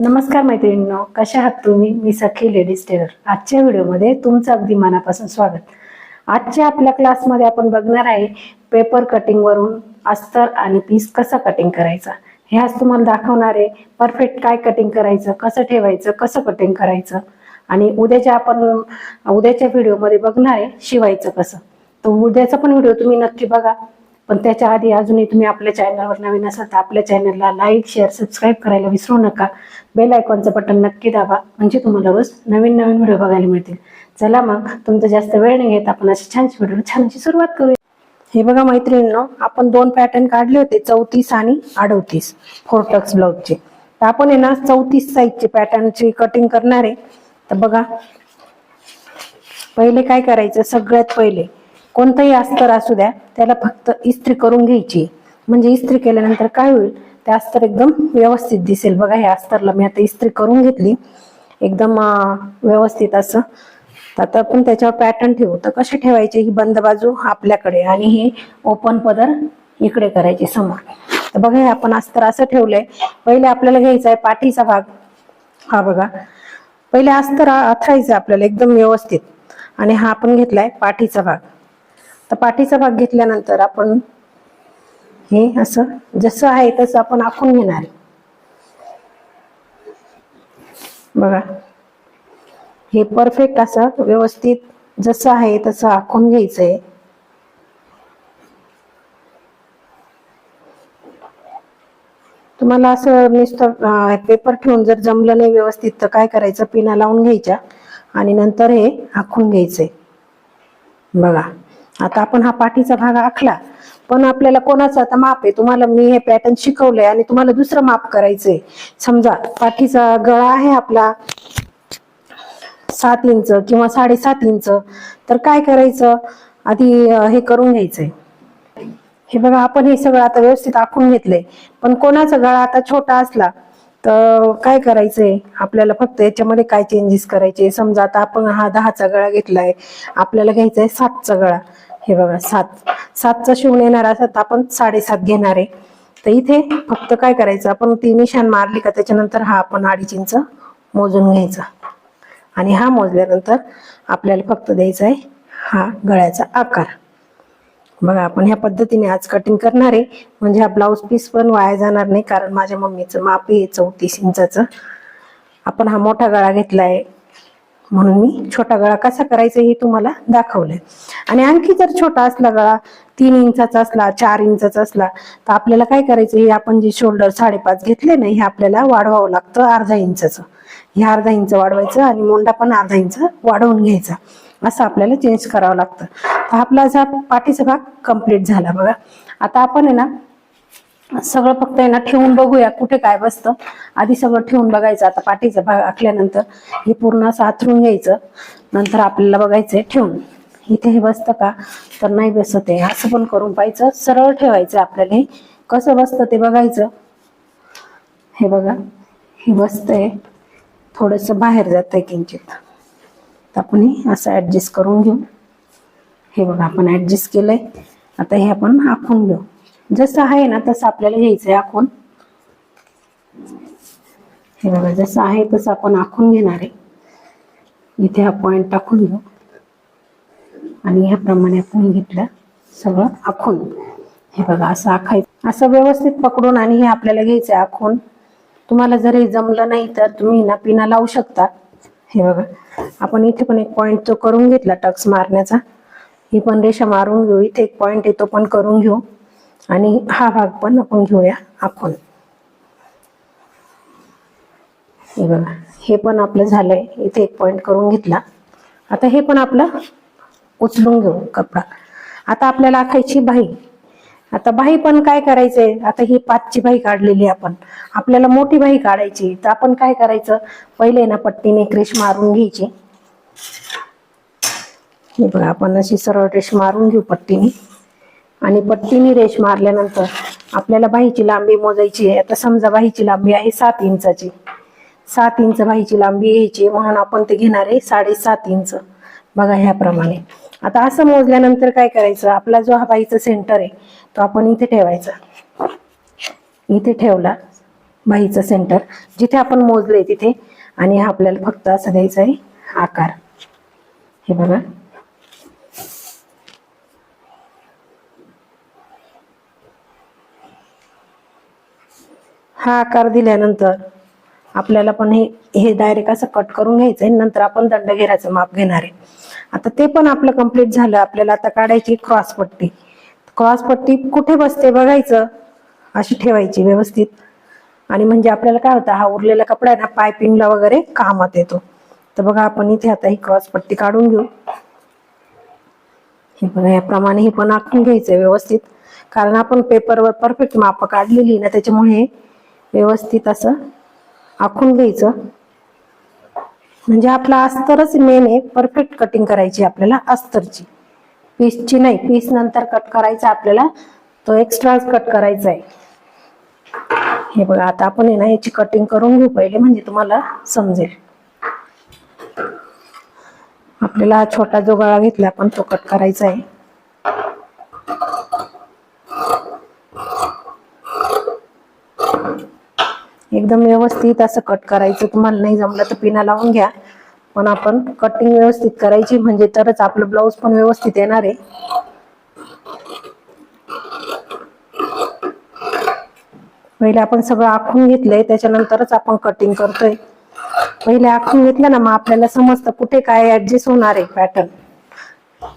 नमस्कार मैत्रिणींनो कशा आहात तुम्ही? मी सखी लेडीज टेलर. आजच्या व्हिडिओमध्ये तुमचं अगदी मनापासून स्वागत. आजच्या आपल्या क्लासमध्ये आपण बघणार आहे पेपर कटिंगवरून अस्तर आणि पीस कसा कटिंग करायचा. हे आज तुम्हाला दाखवणार आहे परफेक्ट काय कटिंग करायचं कसं ठेवायचं कसं कटिंग करायचं. आणि उद्याच्या आपण उद्याच्या व्हिडिओमध्ये बघणार आहे शिवायचं कसं. तर उद्याचा पण व्हिडिओ तुम्ही नक्की बघा. पण त्याच्या आधी अजूनही तुम्ही आपल्या चॅनलवर नवीन असाल तर आपल्या चॅनलला लाईक शेअर सबस्क्राईब करायला विसरू नका. बेल आयकॉनचं बटन नक्की दाबा म्हणजे तुम्हाला रोज नवीन नवीन व्हिडिओ बघायला मिळतील. चला मग तुमचा जास्त वेळ नाही घेत आपण अशी छानशी व्हिडिओ छानशी सुरुवात करूया. हे बघा मैत्रिणींनो आपण दोन पॅटर्न काढले होते चौतीस आणि अडतीस फोर टक्स ब्लाऊजचे तर आपण आहे ना चौतीस साईजचे पॅटर्नची कटिंग करणार आहे. तर बघा पहिले काय करायचं? सगळ्यात पहिले कोणतंही अस्तर असू द्या त्याला फक्त इस्त्री करून घ्यायची. म्हणजे इस्त्री केल्यानंतर काय होईल ते अस्तर एकदम व्यवस्थित दिसेल. बघा हे अस्तरला मी आता इस्त्री करून घेतली. एकदम व्यवस्थित असं. तर आता आपण त्याच्यावर पॅटर्न ठेवू. तर कसे ठेवायचे? ही बंद बाजू आपल्याकडे आणि ही ओपन पदर इकडे करायचे समोर तर बघा हे आपण अस्तर असं ठेवलंय. पहिले आपल्याला घ्यायचा आहे पाठीचा भाग. हा बघा. पहिले अस्तर अथरायचं आपल्याला एकदम व्यवस्थित. आणि हा आपण घेतलाय पाठीचा भाग. तर पाठीचा भाग घेतल्यानंतर आपण हे असं जसं आहे तसं आपण आखून घेणार बघा. हे परफेक्ट असं व्यवस्थित जसं आहे तसं आखून घ्यायचंय. तुम्हाला असं नुसतं पेपर ठेवून जर जमलं नाही व्यवस्थित तर काय करायचं? पिना लावून घ्यायच्या आणि नंतर हे आखून घ्यायचंय. बघा. आता आपण हा पाठीचा भाग आखला. पण आपल्याला कोणाचा आता माप आहे? तुम्हाला मी हे पॅटर्न शिकवलंय आणि तुम्हाला दुसरं माप करायचंय. समजा पाठीचा गळा आहे आपला सात इंच किंवा साडेसात इंच. तर काय करायचं? आधी हे करून घ्यायचंय. हे बघा आपण हे सगळं आता व्यवस्थित आखून घेतलंय. पण कोणाचा गळा आता छोटा असला तर काय करायचंय? आपल्याला फक्त याच्यामध्ये काय चेंजेस करायचे? समजा आता आपण हा दहाचा गळा घेतलाय. आपल्याला घ्यायचा आहे सातचा गळा. हे बघा सात. सातचा शिवून येणार असत तर आपण साडेसात घेणार आहे. तर इथे फक्त काय करायचं आपण ती निशाण मारली का त्याच्यानंतर हा आपण अडीच इंच मोजून घ्यायचा. आणि हा मोजल्यानंतर आपल्याला फक्त द्यायचा आहे हा गळ्याचा आकार. बघा आपण ह्या पद्धतीने आज कटिंग करणार आहे. म्हणजे हा ब्लाऊज पीस पण वाया जाणार नाही कारण माझ्या मम्मीचं माप आहे चौतीस इंचाचं. आपण हा मोठा गळा घेतला आहे म्हणून मी छोटा गळा कसा करायचा हे तुम्हाला दाखवलंय. आणि आणखी जर छोटा असला गळा तीन इंचाचा असला चार इंचाचा असला तर आपल्याला काय करायचं हे आपण जे शोल्डर साडेपाच घेतले ना हे आपल्याला वाढवावं लागतं अर्धा इंचाचं. हे अर्धा इंच वाढवायचं आणि मोंडा पण अर्धा इंच वाढवून घ्यायचा. असं आपल्याला चेंज करावं लागतं. तर आपला असा पाठीचा भाग कंप्लीट झाला बघा. आता आपण आहे ना सगळं फक्त आहे ना ठेवून बघूया कुठे काय बसतं. आधी सगळं ठेवून बघायचं आता पाठीचा भाग आखल्यानंतर हे पूर्ण असं आथरून घ्यायचं. नंतर आपल्याला बघायचंय ठेवून. इथे हे बसतं का? तर नाही बसत आहे. असं पण करून पाहायचं. सरळ ठेवायचं आपल्याला हे. कसं बसतं ते बघायचं. हे बघा. हे बसतंय. थोडंसं बाहेर जातंय किंचित. तर आपण हे असं ऍडजस्ट करून घेऊ. हे बघा आपण ऍडजस्ट केलंय. आता हे आपण आखून घेऊ. जसं आहे ना तसं आपल्याला घ्यायचंय आखून. हे बघा जसं आहे तसं आपण आखून घेणार आहे. इथे हा पॉइंट टाकून घेऊ. आणि ह्याप्रमाणे आपण घेतलं सगळं आखून. हे बघा असं आखायचं. असं व्यवस्थित पकडून आणि हे आपल्याला घ्यायचं आखून. तुम्हाला जर हे जमलं नाही तर तुम्ही ना पिना लावू शकता. हे बघा आपण इथे पण एक पॉइंट तो करून घेतला टक्स मारण्याचा. ही पण रेषा मारून घेऊ. इथे एक पॉइंट आहे तो पण करून घेऊ. आणि हा भाग पण आपण घेऊया आखून हे बघा हे पण आपलं झालंय. इथे एक पॉइंट करून घेतला. आता हे पण आपलं उचलून घेऊ कपडा. आता आपल्याला आखायची बाही. आता बाही पण काय करायचंय? आता ही पाचची बाही काढलेली आपण. आपल्याला मोठी बाही काढायची. तर आपण काय करायचं? पहिले ना पट्टीने क्रेश मारून घ्यायची. हे बघा आपण अशी सरळ रेष मारून घेऊ पट्टीने. आणि पट्टीने रेष मारल्यानंतर आपल्याला बाहीची लांबी मोजायची आहे. आता समजा बाहीची लांबी आहे सात इंचाची. सात इंच बाहीची लांबी घ्यायची आहे, म्हणून आपण ते घेणार आहे साडेसात इंच. बघा ह्याप्रमाणे. आता असं मोजल्यानंतर काय करायचं? आपला जो हा बाईचा सेंटर आहे तो आपण इथे ठेवायचा. इथे ठेवला बाईचं सेंटर जिथे आपण मोजले तिथे. आणि हा आपल्याला फक्त असं द्यायचा आहे आकार. हे बघा. हा आकार दिल्यानंतर आपल्याला पण हे हे डायरेक्ट असं कट करून घ्यायचं आहे नंतर आपण दंड घेराचं माप घेणार आहे. आता ते पण आपलं कंप्लीट झालं. आपल्याला आता काढायची क्रॉस पट्टी. क्रॉस पट्टी कुठे बसते बघायचं. अशी ठेवायची व्यवस्थित. आणि म्हणजे आपल्याला काय होतं हा उरलेला कपडा आहे ना पायपिंगला वगैरे कामात येतो. तर बघा आपण इथे आता ही क्रॉस पट्टी काढून घेऊ. हे बघा याप्रमाणे हे पण आखून घ्यायचंय व्यवस्थित. कारण आपण पेपरवर परफेक्ट माप काढलेली ना त्याच्यामुळे व्यवस्थित असं आखून घ्यायचं. म्हणजे आपला अस्तरच मेन आहे परफेक्ट कटिंग करायची आपल्याला अस्तरची. पीसची नाही पीस नंतर कट करायचा आपल्याला तो एक्स्ट्रा कट करायचा आहे. हे बघा आता आपण आहे ना याची कटिंग करून घेऊ पहिले म्हणजे तुम्हाला समजेल. आपल्याला छोटा जो गळा घेतला आपण तो कट करायचा आहे. एकदम व्यवस्थित असं कट करायचं. तुम्हाला नाही जमलं तर पिना लावून घ्या. पण आपण कटिंग व्यवस्थित करायची म्हणजे तरच आपलं ब्लाऊज पण व्यवस्थित येणार आहे. पहिले आपण सगळं आखून घेतलंय त्याच्यानंतरच आपण कटिंग करतोय. पहिले आखून घेतलं ना मग आपल्याला समजतं कुठे काय ऍडजस्ट होणार आहे पॅटर्न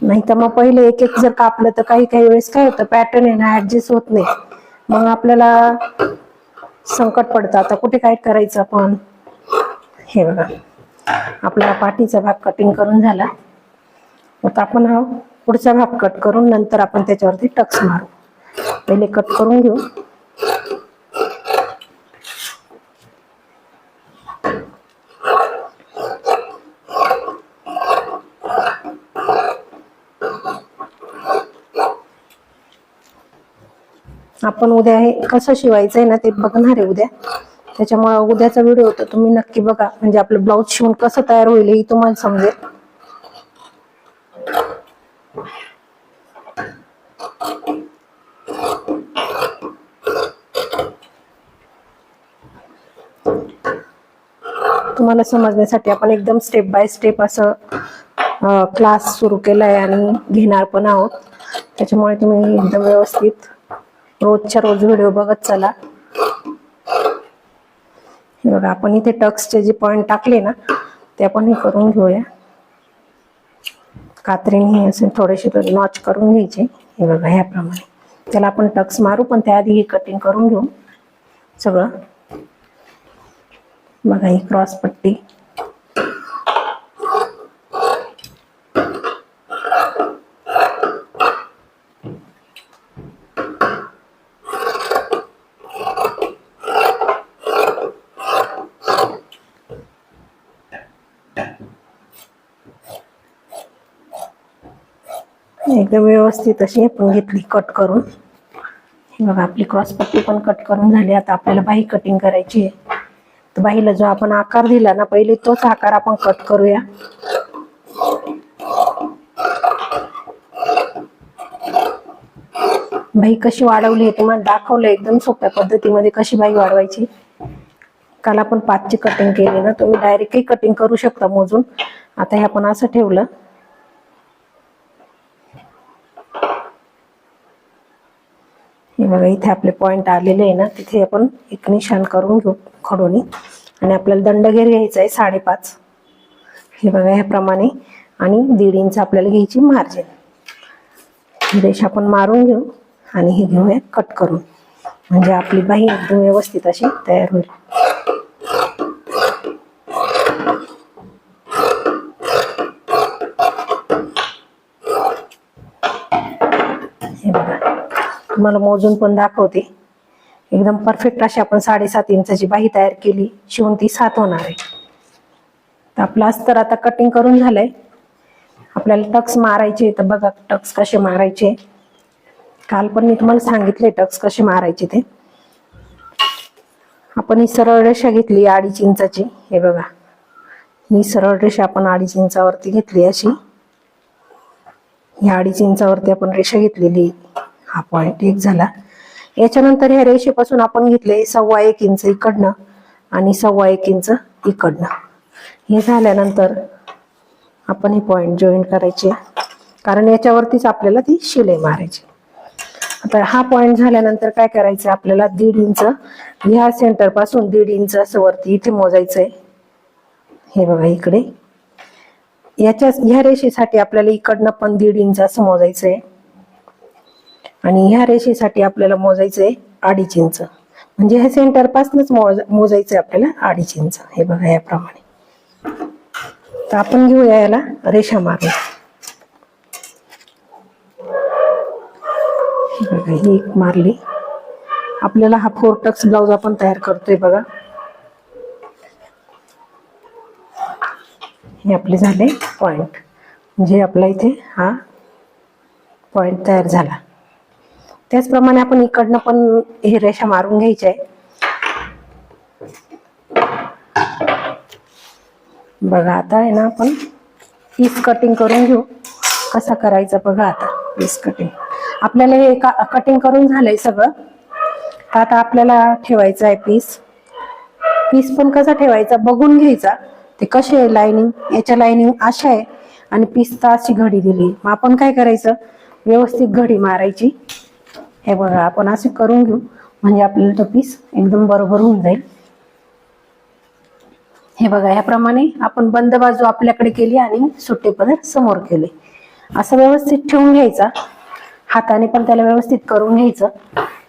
नाही तर मग पहिले एक एक जर कापलं तर काही काही वेळेस काय होतं पॅटर्न आहे ना ऍडजस्ट होत नाही. मग आपल्याला संकट पडतं. आता कुठे काय करायचं आपण? हे बघा. आपला पाठीचा भाग कटिंग करून झाला. आता आपण हा पुढचा भाग कट करून नंतर आपण त्याच्यावरती टक्स मारू. पहिले कट करून घेऊ. आपण उद्या हे कसं शिवायचं आहे ना ते बघणार आहे उद्या. त्याच्यामुळे उद्याचा व्हिडिओ होता तुम्ही नक्की बघा. म्हणजे आपलं ब्लाऊज शिवून कसं तयार होईल हे तुम्हाला समजेल. तुम्हाला समजण्यासाठी आपण एकदम स्टेप बाय स्टेप असं क्लास सुरू केलाय आणि घेणार पण आहोत. त्याच्यामुळे तुम्ही एकदम व्यवस्थित रोजच्या रोज व्हिडिओ बघत चला. हे बघा आपण इथे टक्सचे जे पॉइंट टाकले ना ते आपण हे करून घेऊया. कात्रीने हे असे थोडेसे नॉच करून घ्यायचे. हे बघा ह्याप्रमाणे. त्याला आपण टक्स मारू पण त्याआधी हे कटिंग करून घेऊ. सगळं. बघा ही क्रॉस पट्टी एकदम व्यवस्थित अशी आपण घेतली कट करून. हे बघा आपली क्रॉस पट्टी पण कट करून झाली. आता आपल्याला बाही कटिंग करायची आहे. तर बाहीला जो आपण आकार दिला ना पहिले तोच आकार आपण कट करूया. बाई कशी वाढवली आहे तुम्हाला दाखवलं एकदम सोप्या पद्धतीमध्ये कशी बाई वाढवायची. काल आपण पाचची कटिंग केली ना तुम्ही डायरेक्टही कटिंग करू शकता मोजून. आता हे आपण असं ठेवलं. हे बघा इथे आपले पॉइंट आलेले आहे ना तिथे आपण एक निशाण करून घेऊ खडोनी. आणि आपल्याला दंडघेर घ्यायचा आहे साडेपाच. हे बघा ह्याप्रमाणे. आणि दीड इंच आपल्याला घ्यायची मार्जिन ही रेषा आपण मारून घेऊ आणि हे घेऊया कट करून. म्हणजे आपली बाही एकदम व्यवस्थित अशी तयार होईल. हे बघा तुम्हाला मोजून पण दाखवते. एकदम परफेक्ट अशी आपण साडेसात इंचाची बाही तयार केली. शिवून ती सात होणार आहे. तर आपला अस्तर आता कटिंग करून झालंय. आपल्याला टक्स मारायचे तर बघा टक्स कसे मारायचे. काल पण मी तुम्हाला सांगितले टक्स कसे मारायचे ते. आपण ही सरळ रेषा घेतली अडीच इंचाची. हे बघा. ही सरळ रेषा आपण अडीच इंचावरती घेतली अशी. ही अडीच इंचावरती आपण रेषा घेतलेली. हा पॉइंट एक झाला. याच्यानंतर ह्या रेषेपासून आपण घेतले सव्वा एक इंच इकडनं आणि सव्वा एक इंच इकडनं. हे झाल्यानंतर आपण हे पॉइंट जॉईन करायचे. कारण याच्यावरतीच आपल्याला ती शिलाई मारायची. आता हा पॉइंट झाल्यानंतर काय करायचं आपल्याला दीड इंच ह्या सेंटरपासून दीड इंच असं वरती इथे मोजायचंय. हे बघा इकडे. याच्या ह्या रेषेसाठी आपल्याला इकडनं पण दीड इंच असं मोजायचंय. आणि ह्या रेषेसाठी आपल्याला मोजायचंय अडीच इंच. म्हणजे ह्या सेंटर पासूनच मोज मोजायचंय आपल्याला अडीच इंच. हे बघा याप्रमाणे. तर आपण घेऊया याला रेषा मारून. बघा ही एक मारली. आपल्याला हा फोर टक्स ब्लाउज आपण तयार करतोय बघा. हे आपले झाले पॉइंट म्हणजे आपला इथे हा पॉइंट तयार झाला. त्याचप्रमाणे आपण इकडनं पण हे रेषा मारून घ्यायच्या आहे. बघा आता आहे ना आपण पीस कटिंग करून घेऊ. कसा करायचा बघा आता पीस कटिंग आपल्याला हे कटिंग करून झालंय सगळं. तर आता आपल्याला ठेवायचं आहे पीस पीस पण कसा ठेवायचा? बघून घ्यायचा. ते कसे आहे लाईनिंग याच्या लाईनिंग अशा आहे. आणि पीस तर अशी घडी दिली. मग आपण काय करायचं? व्यवस्थित घडी मारायची. हे बघा आपण असे करून घेऊ. म्हणजे आपल्याला तो पीस एकदम बरोबर होऊन जाईल. हे बघा याप्रमाणे आपण बंद बाजू आपल्याकडे केली आणि सुट्टे पदर समोर केले. असं व्यवस्थित ठेवून घ्यायचा. हाताने पण त्याला व्यवस्थित करून घ्यायचं.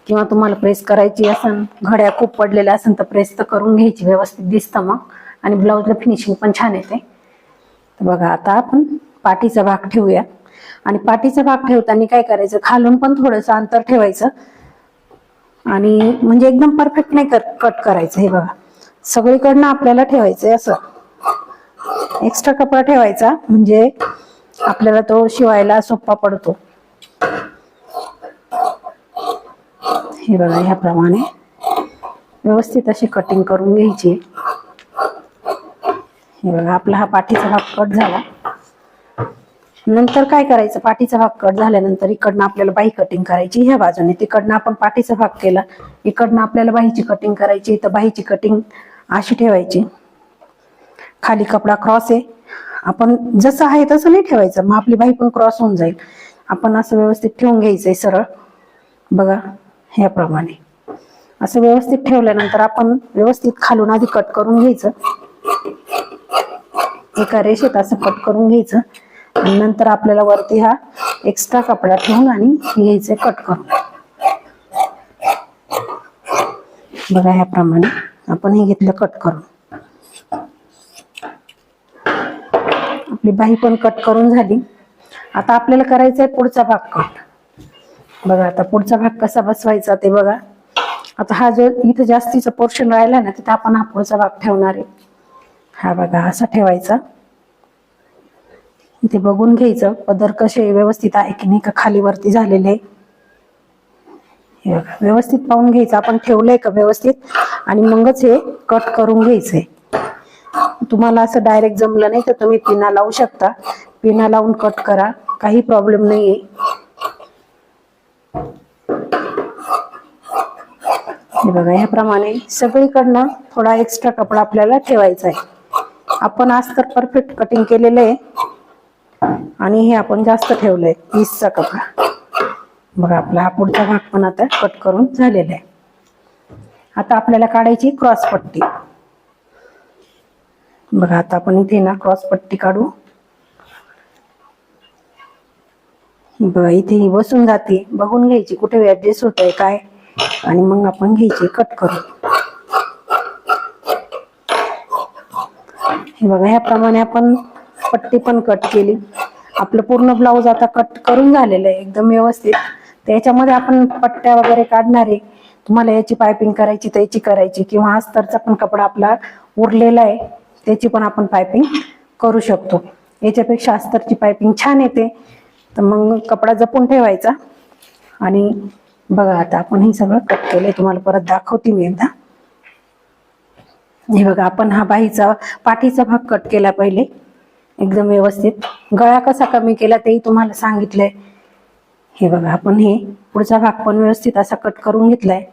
किंवा तुम्हाला प्रेस करायची असेल घड्या खूप पडलेल्या असेल तर प्रेस तर करून घ्यायची व्यवस्थित दिसतं मग. आणि ब्लाऊजला फिनिशिंग पण छान येते. तर बघा आता आपण पाठीचा भाग ठेवूया. आणि पाठीचा भाग ठेवताना काय करायचं? खालून पण थोडंसं अंतर ठेवायचं. आणि म्हणजे एकदम परफेक्ट नाही कट करायचं हे बघा. सगळीकडनं आपल्याला ठेवायचंय असं. एक्स्ट्रा कपडा ठेवायचा म्हणजे आपल्याला तो शिवायला सोपा पडतो. हे बघा ह्याप्रमाणे. व्यवस्थित अशी कटिंग करून घ्यायची. हे बघा आपला हा पाठीचा भाग कट झाला. नंतर काय करायचं? पाठीचा भाग कट झाल्यानंतर इकडनं आपल्याला बाही कटिंग करायची ह्या बाजूने. तिकडनं आपण पाठीचा भाग केला. इकडनं आपल्याला बाहीची कटिंग करायची. तर बाहीची कटिंग अशी ठेवायची. खाली कपडा क्रॉस आहे. आपण जसं आहे तसं नाही ठेवायचं. मग आपली बाही पण क्रॉस होऊन जाईल. आपण असं व्यवस्थित ठेवून घ्यायचंय सरळ. बघा ह्याप्रमाणे. असं व्यवस्थित ठेवल्यानंतर आपण व्यवस्थित खालून आधी कट करून घ्यायचं. एका रेषेत असं कट करून घ्यायचं. नंतर आपल्याला वरती हा एक्स्ट्रा कपडा ठेवून आणि घ्यायचे कट करून. बघा ह्याप्रमाणे आपण हे घेतलं कट करून. आपली बाही पण कट करून झाली. आता आपल्याला करायचं आहे पुढचा भाग कट बघा आता पुढचा भाग कसा बसवायचा ते बघा. आता हा जो इथं जास्तीचा पोर्शन राहिला ना तिथं आपण हा पुढचा भाग ठेवणार आहे. हा बघा असा ठेवायचा. इथे बघून घ्यायचं. पदर कसे व्यवस्थित आहे की नाही? का खाली वरती झालेले हे व्यवस्थित पाहून घ्यायचं. आपण ठेवलंय का व्यवस्थित? आणि मगच हे कट करून घ्यायचंय. तुम्हाला असं डायरेक्ट जमलं नाही तर तुम्ही पिना लावू शकता. पिना लावून कट करा. काही प्रॉब्लेम नाहीये. हे बघा ह्याप्रमाणे सगळीकडनं थोडा एक्स्ट्रा कपडा आपल्याला ठेवायचा आहे. आपण आज तर परफेक्ट कटिंग केलेलं आहे. आणि हे आपण जास्त ठेवलंय वीसचा कपडा. बघा आपला हा पुढचा भाग पण आता कट करून झालेला आहे. आता आपल्याला काढायची क्रॉस पट्टी. बघा आता आपण इथे ना क्रॉस पट्टी काढू. बघा इथे ही बसून जाते. बघून घ्यायची कुठे ऍडजस्ट होत आहे काय? आणि मग आपण घ्यायची कट करू हे बघा ह्याप्रमाणे आपण पट्टी पण कट केली. आपलं पूर्ण ब्लाऊज आता कट करून झालेलं आहे एकदम व्यवस्थित. त्याच्यामध्ये आपण पट्ट्या वगैरे काढणार आहे. तुम्हाला याची पायपिंग करायची त्याची करायची किंवा अस्तरचा पण कपडा आपला उरलेला आहे त्याची पण आपण पायपिंग करू शकतो. याच्यापेक्षा अस्तरची पायपिंग छान येते. तर मग कपडा जपून ठेवायचा. आणि बघा आता आपण हे सगळं कट केलंय. तुम्हाला परत दाखवते मी एकदा. हे बघा आपण हा बाहीचा पाठीचा भाग कट केला पहिले. एकदम व्यवस्थित. गळा कसा कमी केला तेही तुम्हाला सांगितलंय. हे बघा आपण हे पुढचा भाग पण व्यवस्थित असा कट करून घेतलाय.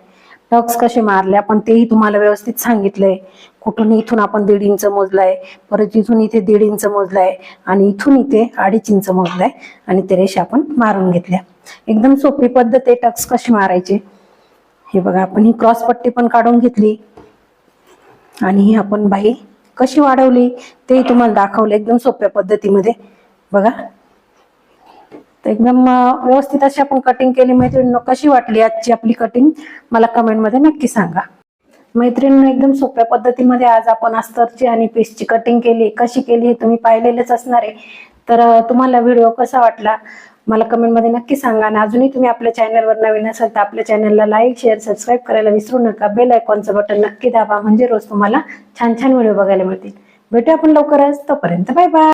टक्स कसे मारले आपण तेही तुम्हाला व्यवस्थित सांगितलंय. कुठून इथून आपण दीड इंच मोजलाय परत इथून इथे दीड इंच मोजलाय आणि इथून इथे अडीच इंच मोजलाय आणि ते रेषा आपण मारून घेतल्या. एकदम सोपी पद्धत आहे टक्स कसे मारायचे. हे बघा आपण ही क्रॉस पट्टी पण काढून घेतली. आणि ही आपण बाई कशी वाढवली ते तुम्हाला दाखवलं एकदम सोप्या पद्धतीमध्ये. बघा. तर एकदम व्यवस्थित अशी आपण कटिंग केली. मैत्रिणींनो कशी वाटली आजची आपली कटिंग मला कमेंटमध्ये नक्की सांगा. मैत्रिणींनो एकदम सोप्या पद्धतीमध्ये आज आपण अस्तरची आणि पीसची कटिंग केली. कशी केली हे तुम्ही पाहिलेलेच असणार आहे. तर तुम्हाला व्हिडिओ कसा वाटला? मला कमेंटमध्ये नक्की सांगा आणि अजूनही तुम्ही आपल्या चॅनलवर नवीन असाल तर आपल्या चॅनलला लाईक शेअर सबस्क्राईब करायला विसरू नका. बेल आयकॉनचं बटन नक्की दाबा. म्हणजे रोज तुम्हाला छान छान व्हिडिओ बघायला मिळतील. भेटू आपण लवकरच. तोपर्यंत बाय बाय